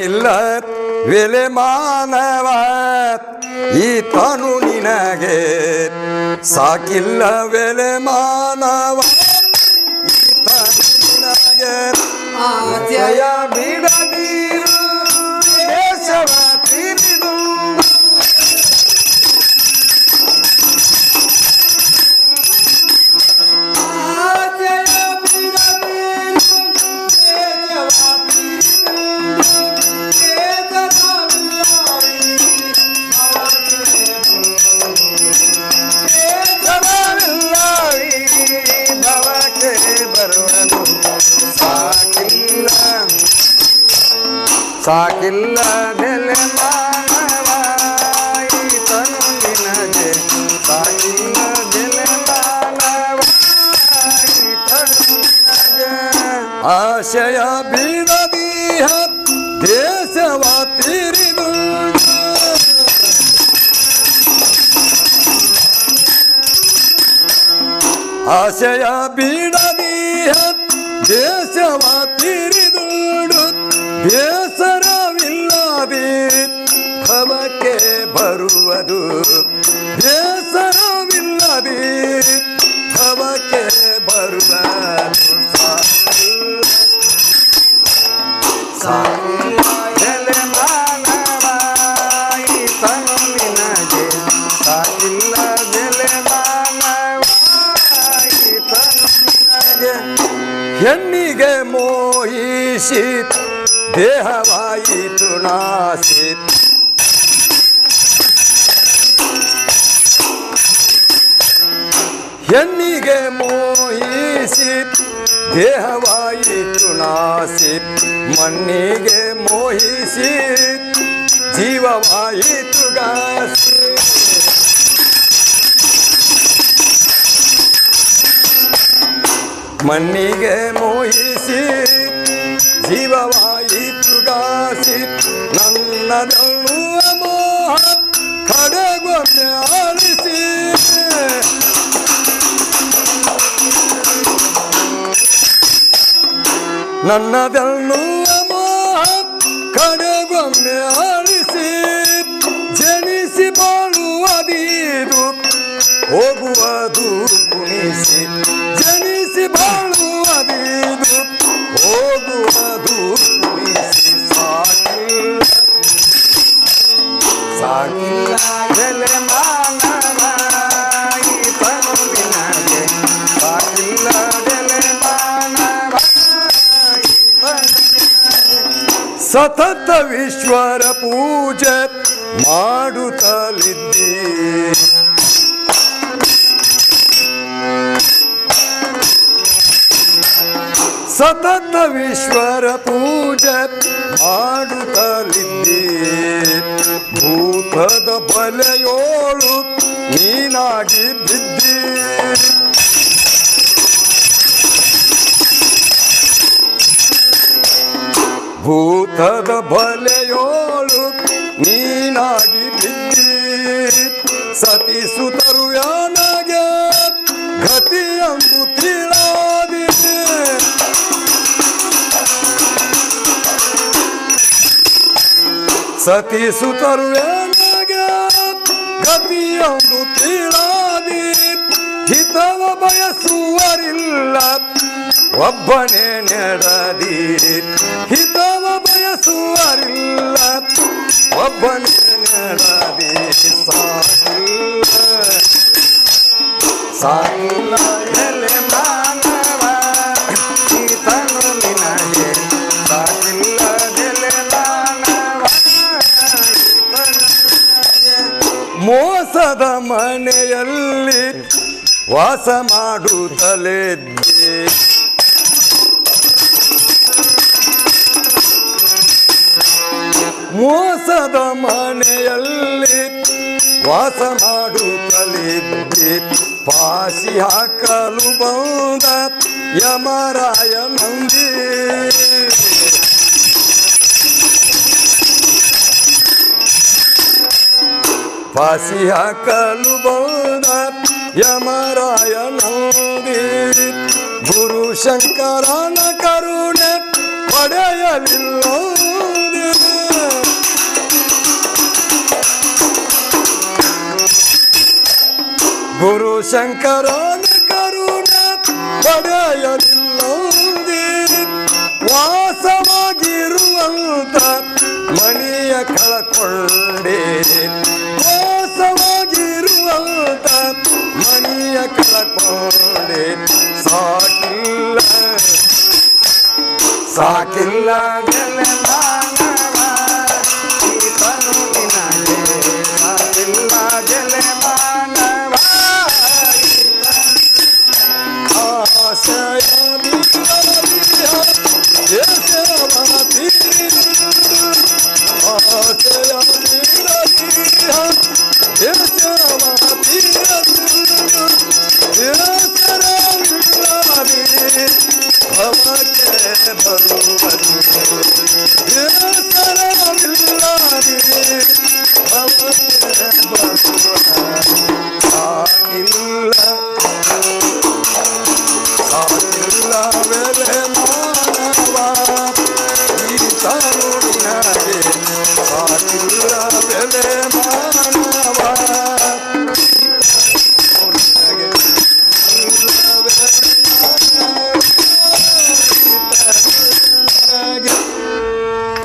ಸಾಕಿಲ್ಲ ಬೆಲೆ ಮಾನವ ಈತನು ನಿನಗೆ ಸಾಕಿಲ್ಲ ಬೆಲೆ ಮಾನವ. ಸಾಕಿಲ್ಲ ನೆಲೆ ಮಾನವ ಈತನು ನಿನಗೆ ಸಾಕಿಲ್ಲ ನೆಲೆ ಮಾನವ ಈತನು ನಿನಗೆ ಆಶಯ ಬೀಳದೀಹ ದೇಶವ ತಿರಿದು ಆಶಯ ಬೀಡದೀಹ ದೇಶವ ತಿರಿದುಡು ಬೆಲೆ ಬೇಸರವಿಲ್ಲದೆ ಈತನು ಬರುವ ಹೆಣ್ಣಿಗೆ ಮೋಹಿಸಿ ದೇಹವಾಯಿತು ನಾಸಿ ಹೆಣ್ಣಿಗೆ ಮೋಹಿಸಿ ದೇಹವಾಯಿತು ನಾಸಿ ಮಣ್ಣಿಗೆ ಮೋಹಿಸಿ ಜೀವವಾಯಿತು ತುಗಾಸಿ ಮಣ್ಣಿಗೆ ಮೋಹಿಸಿ ಜೀವವಾಯಿತು ಗಾಸಿ ನನ್ನದನ್ನು ಮೋಹ ಕಡೆಗೊಮ್ಮೆ ಮೋಹ ಕಡೆಗೊಮ್ಮೆ ಆರಿಸಿ ಜನಿಸಿ ಬಾಳುವುದೀದು ಹೋಗುವುದು ಕುಣಿಸಿ ಸತತ ವಿಶ್ವರ ಪೂಜೆ ಮಾಡುತ್ತಲಿದ್ದಿ. ಸತತ ವಿಶ್ವರ ಪೂಜೆ ಮಾಡುತ್ತಲಿದ್ದಿ. ಭೂತದ ಬಲೆಯೋಳು ನೀನಾಗಿ ಬಿದ್ದಿ. ಭೂತದ ಬಲೆಯೋಳು ನೀನಾಗಿ ಬಿದ್ದಿ ಸತಿಸುತ್ತರು ಯಾನಾಗೆ ಗತಿಯಂದು ತಿಳಿದಿ ಸತಿಸುತ್ತರು ಯಾನಾಗೆ ಗತಿಯಂದು ತಿಳಾದಿ ಹಿತವ ಬಯಸುವರಿಲ್ಲ ಒಬ್ಬನೇ ನೆಡದಿ ಹಿತವ ಬಯಸುವರಿಲ್ಲ. ಒಬ್ಬನೇ ನೆಡದಿ ಸಾಕಿಲ್ಲ ಸಾಕಿಲ್ಲ ಎಲೆ ಮಾನವ. ಈತನು ನಿನಗೆ ಸಾಕಿಲ್ಲ ಎಲೆ ಮಾನವ ಮೋಸದ ಮನೆಯಲ್ಲಿ ವಾಸ ಮಾಡುತ್ತಲಿದ್ದೆ ಮೋಸದ ಮನೆಯಲ್ಲಿ ವಾಸ ಮಾಡುತ್ತಲಿದ್ದೆ ಪಾಸಿ ಹಾಕಲು ಬಂದ ಯಮರಾಯ ನಂದಿ. ಪಾಸಿ ಹಾಕಲು ಬಂದ ಯಮರಾಯ ನಂದಿ. ಗುರು ಶಂಕರನ ಕರುಣೆ ಪಡೆಯಲಿಲ್ಲ ಶಂಕರನ ಕರುಣ ಪಡೆಯಲಿಲ್ಲಂದಿ. ವಾಸವಾಗಿರುವಂತ ಮನೆಯ ಕಳಕೊಂಡೆ. ವಾಸವಾಗಿರುವಂತ ಮನೆಯ ಕಳಕೊಂಡೆ. ಸಾಕಿಲ್ಲ ಸಾಕಿಲ್ಲ ಗೆಲೆ